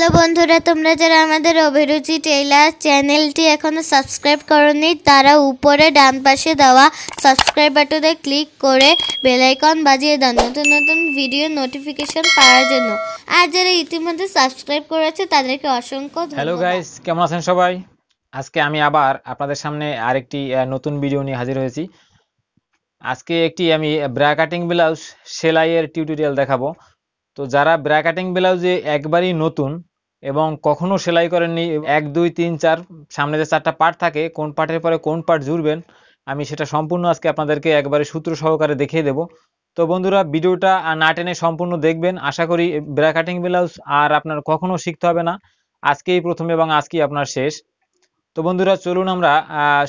Hello বন্ধুরা, তোমরা যারা আমাদের অভিরুচি টেইলার চ্যানেলটি এখনও সাবস্ক্রাইব করনি, তারা উপরে ডান পাশে দেওয়া সাবস্ক্রাইব বাটনে ক্লিক করে বেল আইকন বাজিয়ে দাও, নতুন নতুন ভিডিও নোটিফিকেশন পাওয়ার জন্য। আর যারা ইতিমধ্যে সাবস্ক্রাইব করেছে, তাদেরকে অসংখ্য হ্যালো গাইস, কেমন আছেন সবাই? আজকে আমি আবার আপনাদের সামনে আরেকটি নতুন ভিডিও নিয়ে হাজির হয়েছি। আজকে একটি আমি ব্রা কাটিং ব্লাউজ সেলাইয়ের টিউটোরিয়াল দেখাবো। তো যারা ব্রা কাটিং ব্লাউজে একবারই নতুন এবং কখনো সেলাই করেননি। এক, দুই, তিন, চার, সামনে যে চারটা পার্ট থাকে, কোন পার্টের পরে কোন পার্ট জুড়বেন, আমি সেটা সম্পূর্ণ আজকে আপনাদেরকে একবারে সূত্র সহকারে দেখিয়ে দেব। তো বন্ধুরা, ভিডিওটা না টেনে সম্পূর্ণ দেখবেন। আশা করি ব্রা কাটিং ব্লাউজ আর আপনার কখনো শিখতে হবে না। আজকেই প্রথম এবং আজকেই আপনার শেষ। তো বন্ধুরা, চলুন আমরা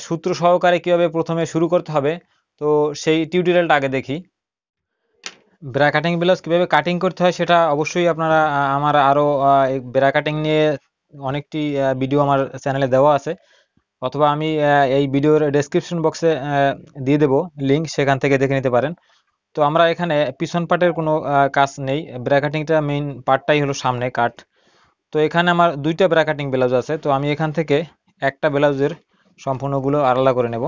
সূত্র সহকারে কীভাবে প্রথমে শুরু করতে হবে। তো সেই টিউটোরিয়ালটা আগে দেখি। ব্রা কাটিং ব্লাউজ কীভাবে কাটিং করতে হয় সেটা অবশ্যই আপনারা আমার আরও ব্রা কাটিং নিয়ে অনেকটি ভিডিও আমার চ্যানেলে দেওয়া আছে। অথবা আমি এই ভিডিওর ডেসক্রিপশন বক্সে দিয়ে দেব লিঙ্ক সেখান থেকে দেখে নিতে পারেন। তো আমরা এখানে পিছন পার্টের কোনো কাজ নেই। ব্রা কাটিংটা মেইন পার্টটাই হলো সামনে কাট তো এখানে আমার দুইটা ব্রা কাটিং ব্লাউজ আছে। তো আমি এখান থেকে একটা ব্লাউজের সম্পূর্ণগুলো আলাদা করে নেব।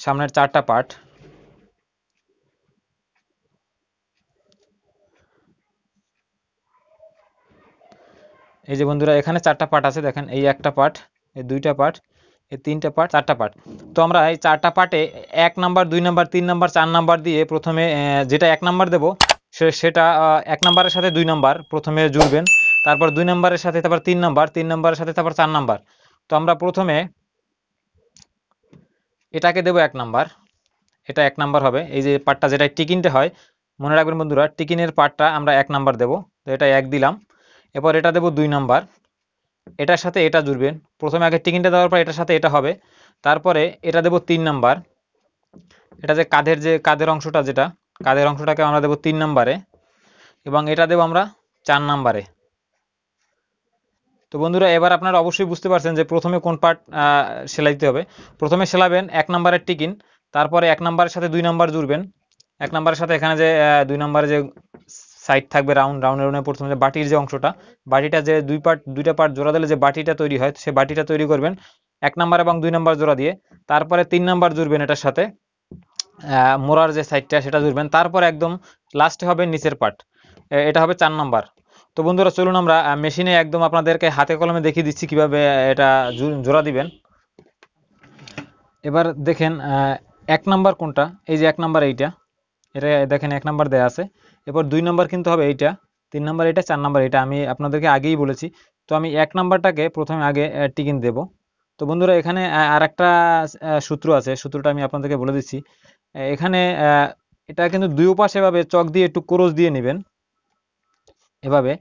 সামনের চারটা পার্ট এই যে বন্ধুরা, এখানে চারটা পার্ট আছে, দেখেন, এই একটা পার্ট এই দুইটা পার্ট এই তিনটা পার্ট চারটা পার্ট তো আমরা এই চারটা পার্টে এক নাম্বার দুই নাম্বার তিন নাম্বার চার নাম্বার দিয়ে প্রথমে যেটা এক নাম্বার দেব, সে- সেটা এক নাম্বারের সাথে দুই নাম্বার প্রথমে জুড়বেন, তারপর দুই নাম্বারের সাথে, তারপর তিন নাম্বার তিন নাম্বারের সাথে, তারপর চার নাম্বার তো আমরা প্রথমে এটাকে দেব এক নাম্বার এটা এক নাম্বার হবে। এই যে পার্টটা যেটা টিকিনটা হয়, মনে রাখবেন বন্ধুরা, টিকিনের পার্টটা আমরা এক নাম্বার দেব। তো এটা এক দিলাম। এরপর এটা দেব দুই নাম্বার। এটার সাথে এটা জুড়বেন প্রথমে আগে টিকিনটা দেওয়ার পর এটার সাথে এটা হবে। তারপরে এটা দেব তিন নাম্বার। এটা যে কাঁধের যে কাঁধের অংশটা যেটা, কাঁধের অংশটাকে আমরা দেব তিন নাম্বারে এবং এটা দেব আমরা চার নাম্বারে। তো বন্ধুরা, এবার আপনারা অবশ্যই বুঝতে পারছেন যে প্রথমে কোন পার্ট সেলাই দিতে হবে। প্রথমে সেলাবেন এক নাম্বারের টিকিন, তারপরে এক নাম্বারের সাথে দুই নাম্বার জুড়বেন। এক নাম্বারের সাথে এখানে যে দুই নাম্বারে যে সাইড থাকবে রাউন্ড রাউন্ডের রাউন্ডে প্রথমে যে বাটির যে অংশটা, বাটিটা যে দুই পার্ট দুইটা পার্ট জোড়া দিলে যে বাটিটা তৈরি হয়, সে বাটিটা তৈরি করবেন এক নাম্বার এবং দুই নাম্বার জোড়া দিয়ে। তারপরে তিন নাম্বার জুড়বেন এটার সাথে মোড়ার যে সাইডটা সেটা জুড়বেন। তারপর একদম লাস্টে হবে নিচের পার্ট এটা হবে চার নাম্বার তো বন্ধুরা, চলুন আমরা মেশিনে একদম আপনাদেরকে হাতে কলমে দেখিয়ে দিচ্ছি কীভাবে এটা জোড়া দিবেন। এবার দেখেন এক নাম্বার কোনটা? এই যে এক নাম্বার এইটা, এটা দেখেন এক নাম্বার দেয়া আছে। এরপর দুই নম্বর কিন্তু হবে এইটা, তিন নম্বর এটা, চার নম্বর এটা, আমি আপনাদেরকে আগেই বলেছি। তো আমি এক নম্বরটাকে প্রথমে আগে টিকিন দেব। তো বন্ধুরা, এখানে আর একটা সূত্র আছে, সূত্রটা আমি আপনাদেরকে বলে দিচ্ছি। এখানে এটা কিন্তু দুই পাশে এভাবে চক দিয়ে একটু ক্রোশ দিয়ে নেবেন। এভাবে।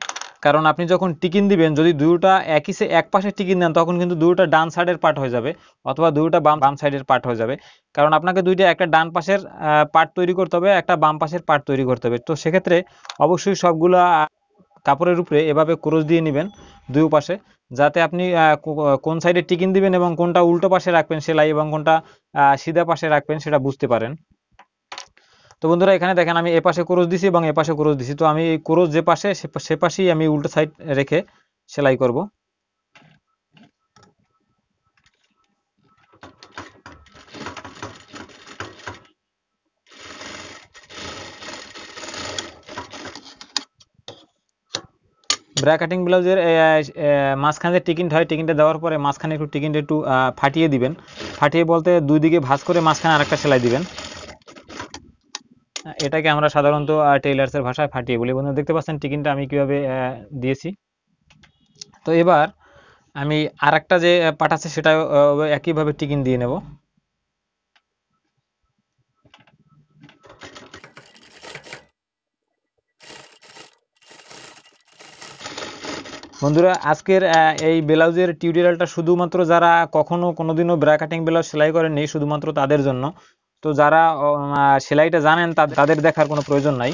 কারণ আপনি যখন টিকিন দিবেন, যদি দুইটা একই সে, এক পাশে টিকিন দেন, তখন কিন্তু দুইটা ডান সাইডের পার্ট হয়ে যাবে অথবা দুইটা বাম বাম সাইডের পার্ট হয়ে যাবে। কারণ আপনাকে দুইটা, একটা ডান পাশের পার্ট তৈরি করতে হবে, একটা বাম পাশের পার্ট তৈরি করতে হবে। তো সেক্ষেত্রে অবশ্যই সবগুলা কাপড়ের উপরে এভাবে ক্রোশ দিয়ে নেবেন দুই পাশে, যাতে আপনি কোন সাইডে টিকিন দিবেন এবং কোনটা উল্টো পাশে রাখবেন সেলাই এবং কোনটা সিধা পাশে রাখবেন সেটা বুঝতে পারেন। তো বন্ধুরা, এখানে দেখেন আমি এ পাশে ক্রোশ দিছি এবং এ পাশে ক্রোশ দিছি। তো আমি এই ক্রোশ যে পাশে, সে পাশেই আমি উল্টো সাইড রেখে সেলাই করব। ব্রা কাটিং ব্লাউজের মাঝখানে যে টিকিনটা হয়, টিকিনটা দেওয়ার পরে মাঝখানে একটু টিকিনটা একটু ফাটিয়ে দিবেন। ফাটিয়ে বলতে দুই দিকে ভাঁজ করে মাঝখানে আরেকটা সেলাই দিবেন। এটাকে আমরা সাধারণত টেইলার্সের ভাষায় ফাটিয়ে বলি। বন্ধু দেখতে পাচ্ছেন টিকিনটা আমি কীভাবে দিয়েছি। তো এবার আমি আরেকটা যে পাট আছে, সেটা একইভাবে টিকিন দিয়ে নেব। বন্ধুরা, আজকের এই ব্লাউজের টিউটোরিয়ালটা শুধুমাত্র যারা কখনো কোনোদিনও ব্রা কাটিং ব্লাউজ সেলাই করেননি, শুধুমাত্র তাদের জন্য। তো যারা সেলাইটা জানেন তাদের দেখার কোনো প্রয়োজন নাই।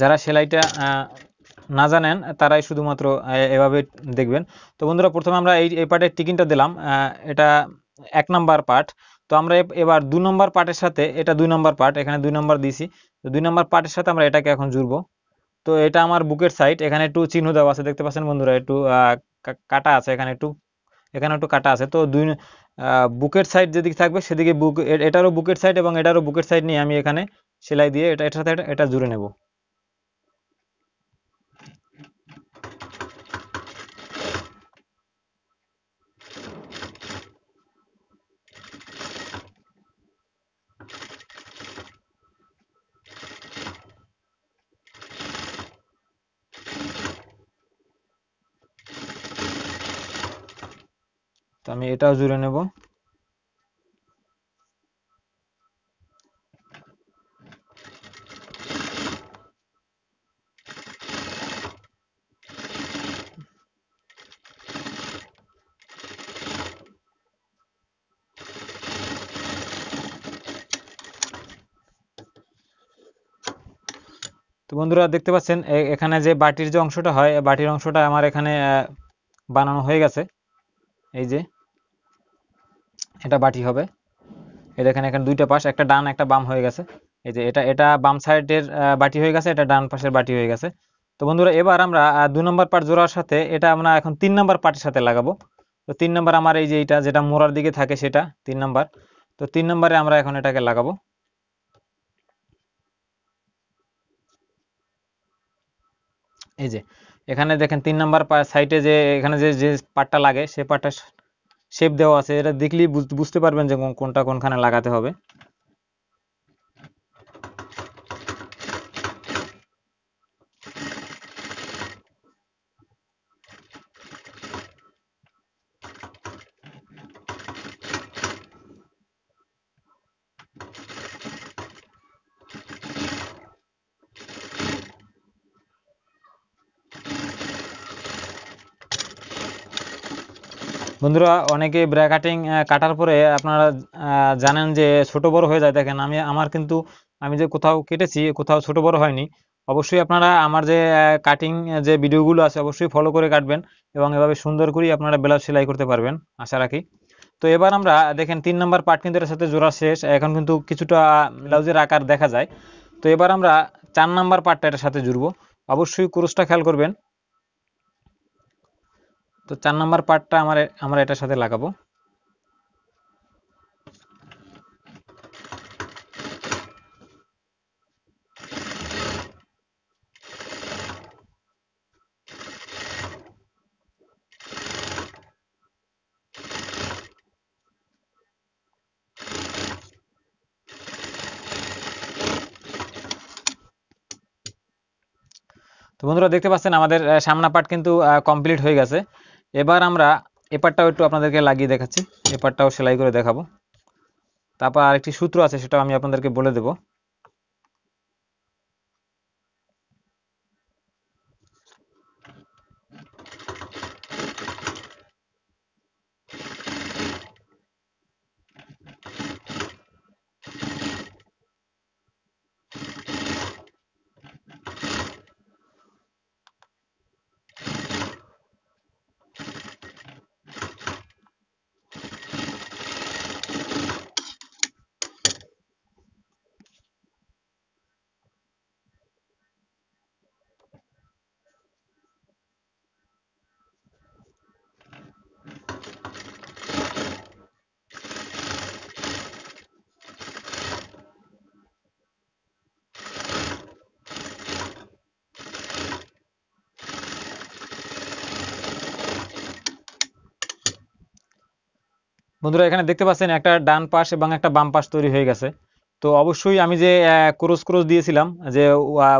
যারা সেলাইটা না জানেন, তারাই শুধুমাত্র এভাবে দেখবেন। তো বন্ধুরা, প্রথমে আমরা এই এই পার্টের টিকিনটা দিলাম। এটা এক নাম্বার পার্ট তো আমরা এবার দু নম্বর পার্টের সাথে, এটা দুই নম্বর পার্ট এখানে দুই নম্বর দিয়েছি তো দুই নাম্বার পার্টের সাথে আমরা এটাকে এখন জুড়বো। তো এটা আমার বুকের সাইড, এখানে একটু চিহ্ন দেওয়া আছে, দেখতে পাচ্ছেন বন্ধুরা? একটু কাটা আছে, এখানে একটু। এখানে একটু কাটা আছে। তো দুই বুকের সাইড যেদিকে থাকবে সেদিকে বুক এটারও বুকের সাইড এবং এটারও বুকের সাইড নিয়ে আমি এখানে সেলাই দিয়ে এটা, এটার সাথে এটা জুড়ে নেব। তো আমি এটাও জুড়ে নেব। তো বন্ধুরা দেখতে পাচ্ছেন এখানে যে বাটির যে অংশটা হয় বাটির অংশটা আমার এখানে বানানো হয়ে গেছে। এই যে এটা বাটি হবে। এই দেখেন এখানে দুইটা পাশ, একটা ডান, একটা বাম হয়ে গেছে। এই যে এটা এটা বাম সাইডের বাটি হয়ে গেছে, এটা ডান পাশের বাটি হয়ে গেছে। তো বন্ধুরা, এবার আমরা দুই নম্বর পার্ট জোড়ার সাথে এটা আমরা এখন তিন নম্বর পার্টের সাথে লাগাবো। তো তিন নম্বর আমার এই যে এটা যেটা মোড়ার দিকে থাকে সেটা তিন নম্বর। তো তিন নম্বরে আমরা এখন এটাকে লাগাবো। এই যে, এখানে দেখেন তিন নাম্বার সাইটে যে, এখানে যে যে পার্টটা লাগে, সে পার্টটা শেপ দেওয়া আছে এটা দেখলেই বুঝ- বুঝতে পারবেন যে কোন- কোনটা কোনখানে লাগাতে হবে। বন্ধুরা, অনেকে ব্রা কাটিং কাটার পরে আপনারা জানেন যে ছোট বড় হয়ে যায়। দেখেন, আমি, আমার কিন্তু, আমি যে কোথাও কেটেছি, কোথাও ছোট বড় হয়নি। অবশ্যই আপনারা আমার যে কাটিং যে ভিডিওগুলো আছে, অবশ্যই ফলো করে কাটবেন এবং এভাবে সুন্দর করে আপনারা ব্লাউজ সেলাই করতে পারবেন, আশা রাখি। তো এবার আমরা, দেখেন, তিন নম্বর পার্ট কিন্তু এর সাথে জোড়া শেষ। এখন কিন্তু কিছুটা ব্লাউজের আকার দেখা যায়। তো এবার আমরা চার নাম্বার পার্টটা এটার সাথে জুড়বো। অবশ্যই ক্রুশটা খেয়াল করবেন। তো চার নাম্বার পার্টটা আমার আমরা এটার সাথে লাগাবো। তো বন্ধুরা দেখতে পাচ্ছেন আমাদের সামনা পার্ট কিন্তু কমপ্লিট হয়ে গেছে। এবার আমরা এপারটাও একটু আপনাদেরকে লাগিয়ে দেখাচ্ছি। এপারটাও সেলাই করে দেখাবো। তারপর আরেকটি সূত্র আছে, সেটাও আমি আপনাদেরকে বলে দেব। বন্ধুরা, এখানে দেখতে পাচ্ছেন একটা ডান পাশ এবং একটা বাম পাশ তৈরি হয়ে গেছে। তো অবশ্যই আমি যে ক্রোস ক্রোস দিয়েছিলাম, যে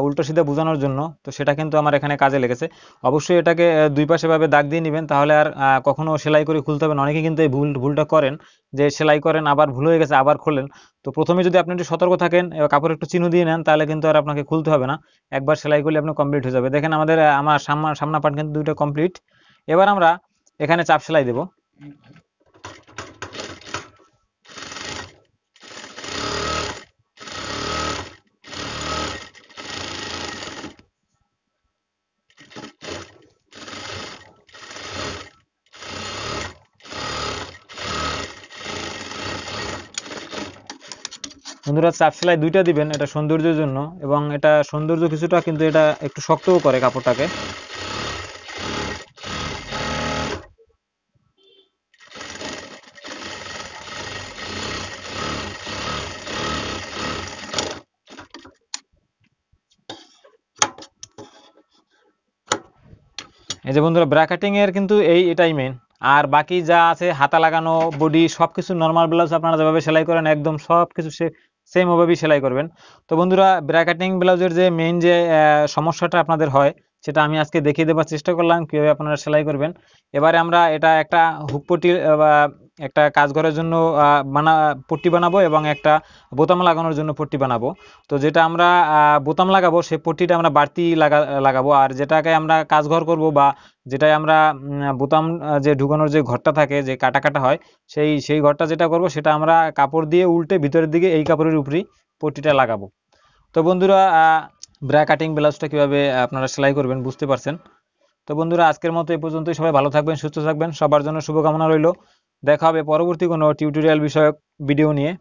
উল্টো সিধা বোঝানোর জন্য, তো সেটা কিন্তু আমার এখানে কাজে লেগেছে। অবশ্যই এটাকে দুই পাশে ভাবে দাগ দিয়ে নেবেন, তাহলে আর কখনো সেলাই করে খুলতে হবে না। অনেকে কিন্তু এই ভুল, ভুলটা করেন, যে সেলাই করেন, আবার ভুল হয়ে গেছে, আবার খোলেন। তো প্রথমে যদি আপনি একটু সতর্ক থাকেন কাপড় একটু চিহ্ন দিয়ে নেন, তাহলে কিন্তু আর আপনাকে খুলতে হবে না। একবার সেলাই করলে আপনি কমপ্লিট হয়ে যাবে। দেখেন আমাদের আমার সামনা সামনা পার্ট কিন্তু দুইটা কমপ্লিট এবার আমরা এখানে চাপ সেলাই দেবো। বন্ধুরা চাপ সেলাই দুইটা দিবেন, এটা সৌন্দর্যের জন্য। এবং এটা সৌন্দর্য কিছুটা কিন্তু এটা একটু শক্তও করে কাপড়টাকে। এই যে বন্ধুরা ব্র্যাকেটিং এর কিন্তু এই, এটাই মেন আর বাকি যা আছে, হাতা লাগানো বডি সবকিছু নর্মাল ব্লাউজ আপনারা যেভাবে সেলাই করেন, একদম সবকিছু সে সেম ওভাবেই সেলাই করবেন। তো বন্ধুরা ব্র্যাকেটিং ব্লাউজের যে মেইন যে সমস্যাটা আপনাদের হয় সেটা আমি আজকে দেখিয়ে দেওয়ার চেষ্টা করলাম, কীভাবে আপনারা সেলাই করবেন। এবারে আমরা এটা একটা হুক পট্টি বা একটা কাজ করার জন্য বানা, পট্টি বানাবো এবং একটা বোতাম লাগানোর জন্য পট্টি বানাবো। তো যেটা আমরা বোতাম লাগাবো, সেই পট্টিটা আমরা বাড়তি লাগা, লাগাবো। আর যেটাকে আমরা কাজ ঘর করব বা যেটাই আমরা বোতাম যে ঢুকানোর যে ঘরটা থাকে, যে কাটা কাটা হয়, সেই সেই ঘরটা যেটা করব, সেটা আমরা কাপড় দিয়ে উল্টে ভিতরের দিকে এই কাপড়ের উপরই পট্টিটা লাগাবো। তো বন্ধুরা ব্রা কাটিং ব্লাউজটা কীভাবে আপনারা সেলাই করবেন বুঝতে পারছেন। তো বন্ধুরা, আজকের মতো এ পর্যন্তই। সবাই ভালো থাকবেন, সুস্থ থাকবেন। সবার জন্য শুভকামনা রইল। দেখা হবে পরবর্তী কোনো টিউটোরিয়াল বিষয়ক ভিডিও নিয়ে।